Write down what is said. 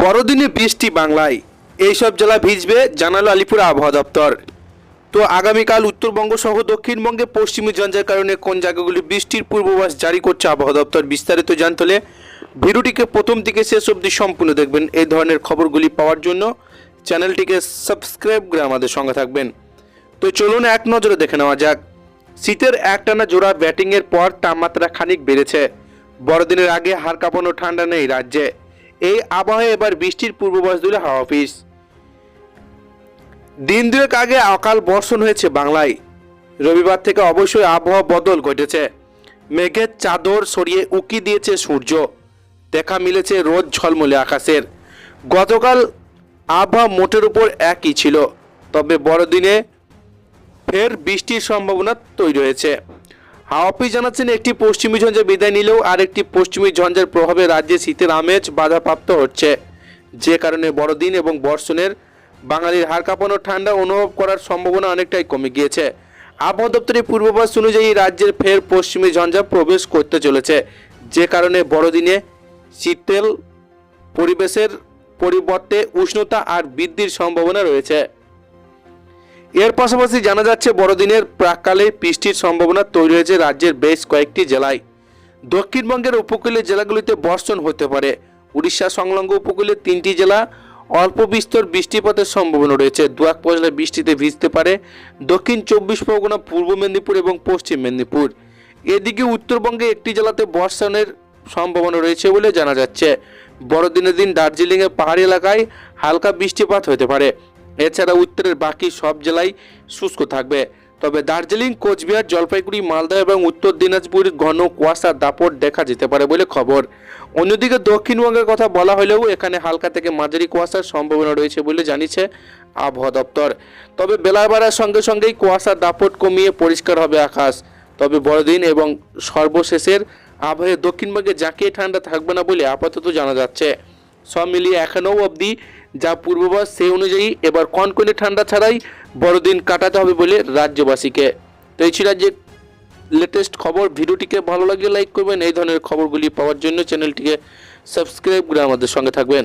বড়দিনে বৃষ্টি বাংলায়। এইসব জেলা ভিজবে জানালো আলিপুর আবহাওয়া দপ্তর। তো আগামীকাল উত্তরবঙ্গ সহ দক্ষিণবঙ্গে পশ্চিমী ঝঞ্ঝার কারণে কোন জায়গাগুলি বৃষ্টির পূর্বাভাস জারি করছে আবহাওয়া দপ্তর বিস্তারিত জানতে হলে ভিডিওটিকে প্রথম থেকে শেষ অবধি সম্পূর্ণ দেখবেন। এই ধরনের খবরগুলি পাওয়ার জন্য চ্যানেলটিকে সাবস্ক্রাইব করে আমাদের সঙ্গে থাকবেন। তো চলুন এক নজরে দেখে নেওয়া যাক। শীতের একটানা জোড়া ব্যাটিংয়ের পর তাপমাত্রা খানিক বেড়েছে। বড়দিনের আগে হাড় কাঁপানো ঠান্ডা নেই রাজ্যে। এই আবহাওয়া এবার বৃষ্টির পূর্বাভাস দিল হাওয়া অফিস। দিন দুয়েক আগে অকাল বর্ষণ হয়েছে বাংলায়। রবিবার থেকে অবশ্যই আবহাওয়া বদল ঘটেছে। মেঘের চাদর সরিয়ে উকি দিয়েছে সূর্য। দেখা মিলেছে রোদ ঝলমলে আকাশের। গতকাল আবহাওয়া মোটের উপর একই ছিল, তবে বড়দিনে ফের বৃষ্টির সম্ভাবনা তৈরি হয়েছে। হাওয়া অফিস জানাচ্ছেন, একটি পশ্চিমী ঝঞ্ঝা বিদায় নিলেও আরেকটি পশ্চিমী ঝঞ্ঝার প্রভাবে রাজ্যে শীতের আমেজ বাধাপ্রাপ্ত হচ্ছে। যে কারণে বড়দিন এবং বর্ষণের বাঙালির হাড় কাঁপানো ঠান্ডা অনুভব করার সম্ভাবনা অনেকটাই কমে গিয়েছে। আবহাওয়া দপ্তরের পূর্বাভাস অনুযায়ী রাজ্যের ফের পশ্চিমী ঝঞ্ঝা প্রবেশ করতে চলেছে। যে কারণে বড়দিনে শীতল পরিবেশের পরিবর্তে উষ্ণতা আর বৃদ্ধির সম্ভাবনা রয়েছে। এর পাশাপাশি জানা যাচ্ছে, বড়দিনের প্রাককালে বৃষ্টির সম্ভাবনা তৈরি হয়েছে রাজ্যের বেশ কয়েকটি জেলায়। দক্ষিণবঙ্গের উপকূলীয় জেলাগুলিতে বর্ষণ হতে পারে। উড়িষ্যা সংলগ্ন উপকূলের তিনটি জেলা, অল্প বিস্তর বৃষ্টিপাতের সম্ভাবনা রয়েছে। দুয়াক পশলা বৃষ্টিতে ভিজতে পারে দক্ষিণ চব্বিশ পরগনা, পূর্ব মেদিনীপুর এবং পশ্চিম মেদিনীপুর। এদিকে উত্তরবঙ্গে একটি জেলাতে বর্ষণের সম্ভাবনা রয়েছে বলে জানা যাচ্ছে। বড়দিনের দিন দার্জিলিংয়ের পাহাড়ি এলাকায় হালকা বৃষ্টিপাত হতে পারে। এছাড়া উত্তরের বাকি সব জেলায় শুষ্ক থাকবে। তবে দার্জিলিং, কোচবিহার, জলপাইগুড়ি, মালদা এবং উত্তর দিনাজপুর ঘন কুয়াশার দাপট দেখা যেতে পারে বলে খবর। অন্যদিকে দক্ষিণবঙ্গের কথা বলা হলেও এখানে হালকা থেকে মাঝারি কুয়াশার সম্ভাবনা রয়েছে বলে জানিয়েছে আবহাওয়া দপ্তর। তবে বেলা বাড়ার সঙ্গে সঙ্গেই কুয়াশার দাপট কমিয়ে পরিষ্কার হবে আকাশ। তবে বড়দিন এবং সর্বশেষের আবহাওয়া দক্ষিণবঙ্গে জাঁকিয়ে ঠান্ডা থাকবে না বলে আপাতত জানা যাচ্ছে। সব মিলিয়ে এখনও অবধি যা পূর্বাভাস সেই অনুযায়ী এবার কনকনে ঠান্ডা ছাড়াই বড়দিন কাটাতে হবে বলে রাজ্যবাসীকে। তো এই ছিল যে লেটেস্ট খবর। ভিডিওটিকে ভালো লাগলে লাইক করবেন। এই ধরনের খবরগুলি পাওয়ার জন্য চ্যানেলটিকে সাবস্ক্রাইব করে আমাদের সঙ্গে থাকবেন।